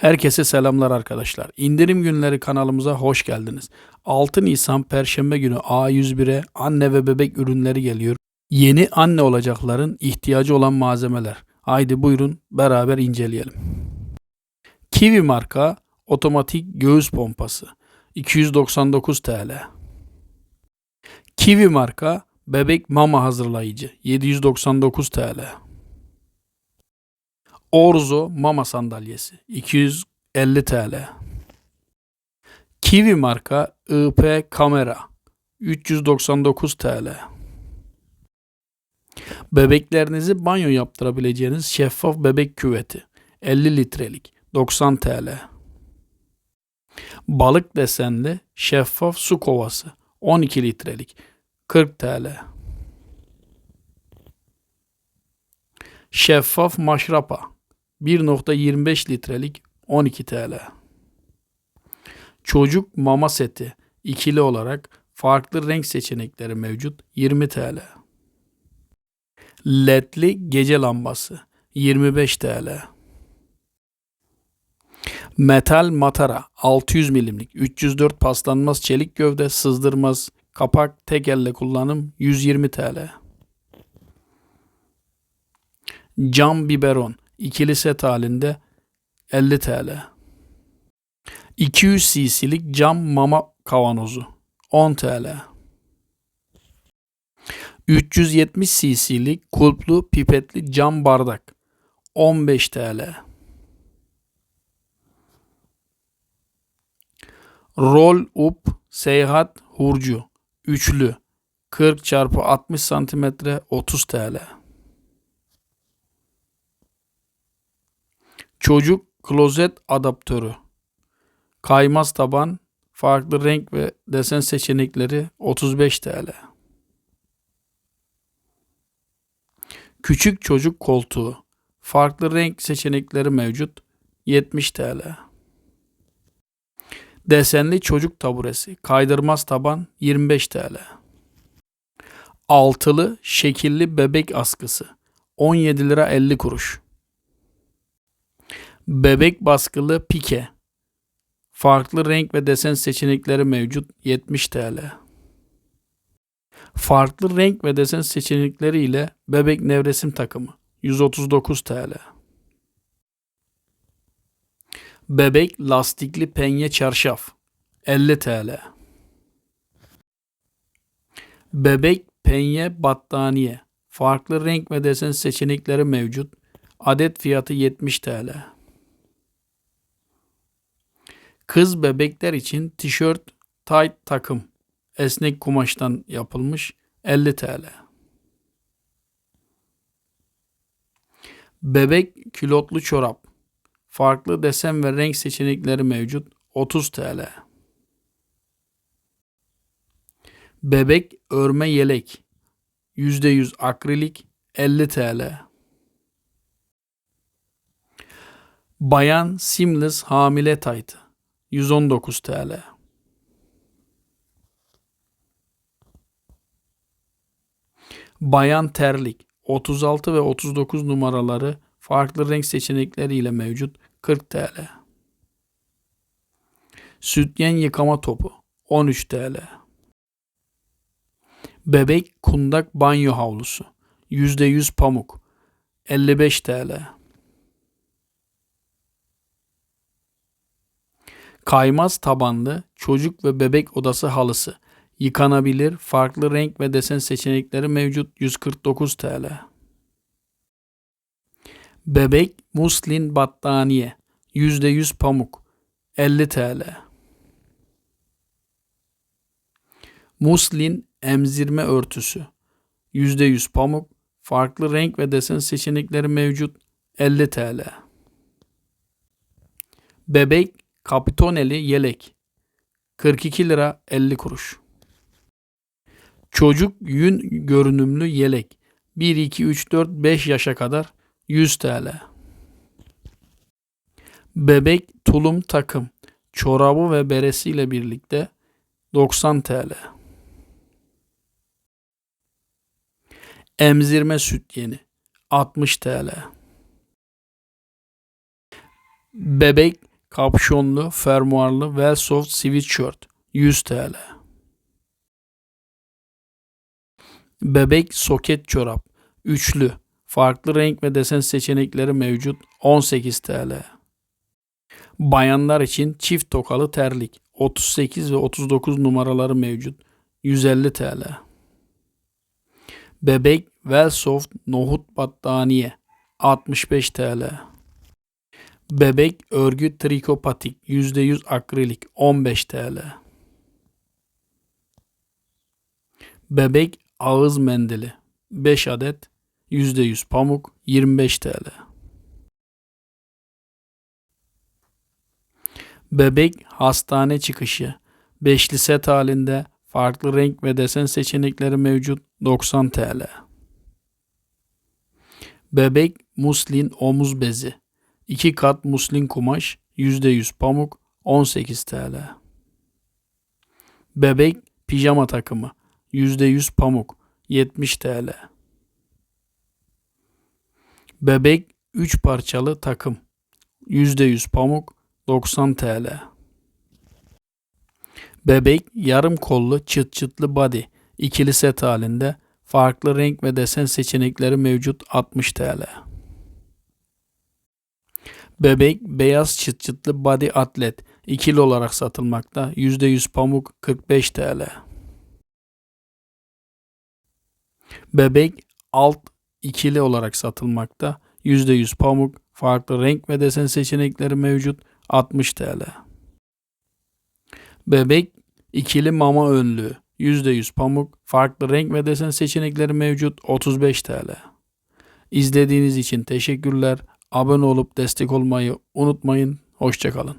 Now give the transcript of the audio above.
Herkese selamlar arkadaşlar. İndirim günleri kanalımıza hoş geldiniz. 6 Nisan Perşembe günü A101'e anne ve bebek ürünleri geliyor. Yeni anne olacakların ihtiyacı olan malzemeler. Haydi buyurun beraber inceleyelim. Kiwi marka otomatik göğüs pompası 299 TL. Kiwi marka bebek mama hazırlayıcı 799 TL. Orzo mama sandalyesi 250 TL. Kiwi marka IP kamera 399 TL. Bebeklerinizi banyo yaptırabileceğiniz şeffaf bebek küveti 50 litrelik 90 TL. Balık desenli şeffaf su kovası 12 litrelik 40 TL. Şeffaf maşrapa 1.25 litrelik 12 TL. Çocuk mama seti ikili olarak farklı renk seçenekleri mevcut 20 TL. LED'li gece lambası 25 TL. Metal matara 600 milimlik 304 paslanmaz çelik gövde sızdırmaz kapak tek elle kullanım 120 TL. Cam biberon ikili set halinde 50 TL. 200 cc'lik cam mama kavanozu 10 TL. 370 cc'lik kulplu pipetli cam bardak 15 TL. Roll up seyahat hurcu üçlü 40 çarpı 60 santimetre 30 TL. Çocuk klozet adaptörü. Kaymaz taban, farklı renk ve desen seçenekleri 35 TL. Küçük çocuk koltuğu. Farklı renk seçenekleri mevcut 70 TL. Desenli çocuk taburesi. Kaydırmaz taban 25 TL. Altılı şekilli bebek askısı 17 lira 50 kuruş. Bebek baskılı pike. Farklı renk ve desen seçenekleri mevcut 70 TL. Farklı renk ve desen seçenekleri ile bebek nevresim takımı 139 TL. Bebek lastikli penye çarşaf 50 TL. Bebek penye battaniye farklı renk ve desen seçenekleri mevcut. Adet fiyatı 70 TL. Kız bebekler için tişört, tight takım esnek kumaştan yapılmış 50 TL. Bebek külotlu çorap farklı desen ve renk seçenekleri mevcut 30 TL. Bebek örme yelek %100 akrilik 50 TL. Bayan Seamless hamile taytı 119 TL. Bayan terlik 36 ve 39 numaraları farklı renk seçenekleriyle mevcut 40 TL. Sütyen yıkama topu 13 TL. Bebek kundak banyo havlusu %100 pamuk 55 TL. Kaymaz tabanlı çocuk ve bebek odası halısı. Yıkanabilir, farklı renk ve desen seçenekleri mevcut 149 TL. Bebek muslin battaniye %100 pamuk 50 TL. Muslin emzirme örtüsü %100 pamuk, farklı renk ve desen seçenekleri mevcut 50 TL. Bebek kapitoneli yelek 42 lira 50 kuruş. Çocuk yün görünümlü yelek 1 2 3 4 5 yaşa kadar 100 TL. Bebek tulum takım çorabı ve beresiyle birlikte 90 TL. Emzirme süt yeni 60 TL. Bebek kapşonlu, fermuarlı Wellsoft sweatshirt 100 TL. Bebek soket çorap üçlü, farklı renk ve desen seçenekleri mevcut 18 TL. Bayanlar için çift tokalı terlik 38 ve 39 numaraları mevcut 150 TL. Bebek Wellsoft nohut battaniye 65 TL. Bebek örgü triko patik %100 akrilik 15 TL. Bebek ağız mendili 5 adet %100 pamuk 25 TL. Bebek hastane çıkışı beşli set halinde farklı renk ve desen seçenekleri mevcut 90 TL. Bebek muslin omuz bezi 2 kat muslin kumaş %100 pamuk 18 TL. Bebek pijama takımı %100 pamuk 70 TL. Bebek 3 parçalı takım %100 pamuk 90 TL. Bebek yarım kollu çıt çıtlı body ikili set halinde farklı renk ve desen seçenekleri mevcut 60 TL. Bebek beyaz çıt çıtlı body atlet ikili olarak satılmakta %100 pamuk 45 TL. Bebek alt ikili olarak satılmakta. %100 pamuk, farklı renk ve desen seçenekleri mevcut 60 TL. Bebek ikili mama önlüğü %100 pamuk, farklı renk ve desen seçenekleri mevcut 35 TL. İzlediğiniz için teşekkürler. Abone olup destek olmayı unutmayın. Hoşçakalın.